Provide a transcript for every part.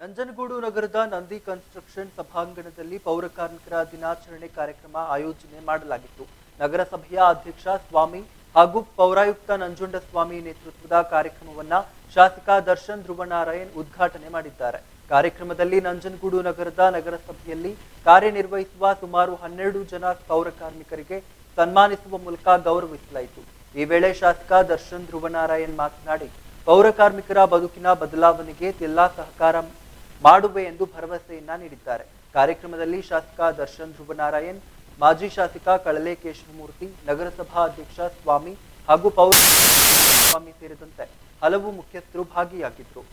ನಂಜನಗೂಡು ನಗರದ ನಂದಿ ಕನ್ಸ್ಟ್ರಕ್ಷನ್ ಸಭಾಂಗಣದಲ್ಲಿ ಪೌರ ಕಾರ್ಮಿಕರ ದಿನಾಚರಣೆ ಕಾರ್ಯಕ್ರಮ ಆಯೋಜನೆ ಮಾಡಲಾಗಿತ್ತು. ನಗರಸಭೆಯ ಅಧ್ಯಕ್ಷ ಸ್ವಾಮಿ ಹಾಗೂ ಪೌರಾಯುಕ್ತ ನಂಜುಂಡಸ್ವಾಮಿ ನೇತೃತ್ವದ ಕಾರ್ಯಕ್ರಮವನ್ನ ಶಾಸಕ ದರ್ಶನ್ ಧ್ರುವನಾರಾಯಣ್ ಉದ್ಘಾಟನೆ ಮಾಡಿದ್ದಾರೆ. ಕಾರ್ಯಕ್ರಮದಲ್ಲಿ ನಂಜನಗೂಡು ನಗರದ ನಗರಸಭೆಯಲ್ಲಿ ಕಾರ್ಯನಿರ್ವಹಿಸುವ ಸುಮಾರು ಹನ್ನೆರಡು ಜನ ಪೌರ ಕಾರ್ಮಿಕರಿಗೆ ಸನ್ಮಾನಿಸುವ ಮೂಲಕ ಗೌರವಿಸಲಾಯಿತು. ಈ ವೇಳೆ ಶಾಸಕ ದರ್ಶನ್ ಧ್ರುವನಾರಾಯಣ್ ಮಾತನಾಡಿ, ಪೌರ ಕಾರ್ಮಿಕರ ಬದುಕಿನ ಬದಲಾವಣೆಗೆ ಎಲ್ಲಾ ಸಹಕಾರ ಮಾಡುವೆ ಎಂದು ಭರವಸೆಯನ್ನ ನೀಡಿದ್ದಾರೆ. ಕಾರ್ಯಕ್ರಮದಲ್ಲಿ ಶಾಸಕ ದರ್ಶನ್ ಧ್ರುವನಾರಾಯಣ್, ಮಾಜಿ ಶಾಸಕ ಕಳಲೆ ಕೇಶವಮೂರ್ತಿ, ನಗರಸಭಾ ಅಧ್ಯಕ್ಷ ಸ್ವಾಮಿ ಹಾಗೂ ಪೌರ ಸ್ವಾಮಿ ಸೇರಿದಂತೆ ಹಲವು ಮುಖ್ಯಸ್ಥರು ಭಾಗಿಯಾಗಿದ್ದರು.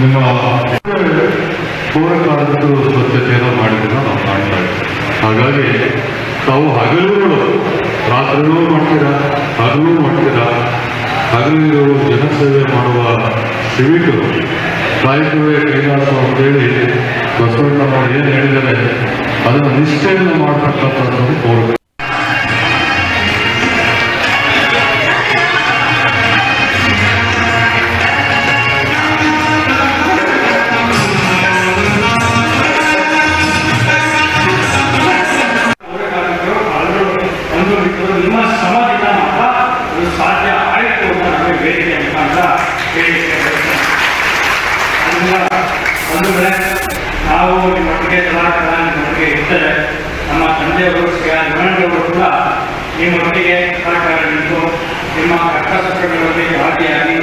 ನಿಮ್ಮ ಪೂರ್ವಕಾಲದ್ದು ಸ್ವಚ್ಛತೆಯನ್ನು ಮಾಡಿದ್ದನ್ನು ನಾವು ಕಾಣ್ತಾ ಇದ್ದೀವಿ. ಹಾಗಾಗಿ ತಾವು ಹಗಲುಗಳು ರಾತ್ರಿಗಳು ಮಾಡ್ತೀರಾ, ಹಗಲು ಮಾಡ್ತೀರಾ. ಹಗಲಿರು ಜನಸೇವೆ ಮಾಡುವ ಸಿವಿಕರು ಅಂತ ಹೇಳಿ ಅಂತೇಳಿ ಬಸವಣ್ಣನವರು ಏನು ಹೇಳಿದರೆ ಅದನ್ನು ನಿಷ್ಠೆಯಿಂದ ಮಾಡ್ತಕ್ಕಂಥದ್ದು ಪೌರ ನಿಮ್ಮ ಶ್ರಮದಿಂದ ಮಾತ್ರ ಇದು ಸಾಧ್ಯ ಆಯಿತು ಅಂತ ನಮಗೆ ವೇದಿಕೆ ಮುಖಾಂತರ ಹೇಳಿಕೆ ಒಂದು ವೇಳೆ ನಾವು ನಿಮ್ಮೊಟ್ಟಿಗೆ ಕಲಾಕರ ನಿಮ್ಮೊಟ್ಟಿಗೆ ಇದ್ದರೆ ನಮ್ಮ ತಂದೆಯವರು, ಶ್ರೀ ನಿಮ್ಮಣ್ಣವರು ಕೂಡ ನಿಮ್ಮೊಟ್ಟಿಗೆ ಸಹಕಾರ ನಿಂತು ನಿಮ್ಮ ಕಷ್ಟ ಸತ್ರಗಳಲ್ಲಿ ಭಾಗಿಯಾಗಿ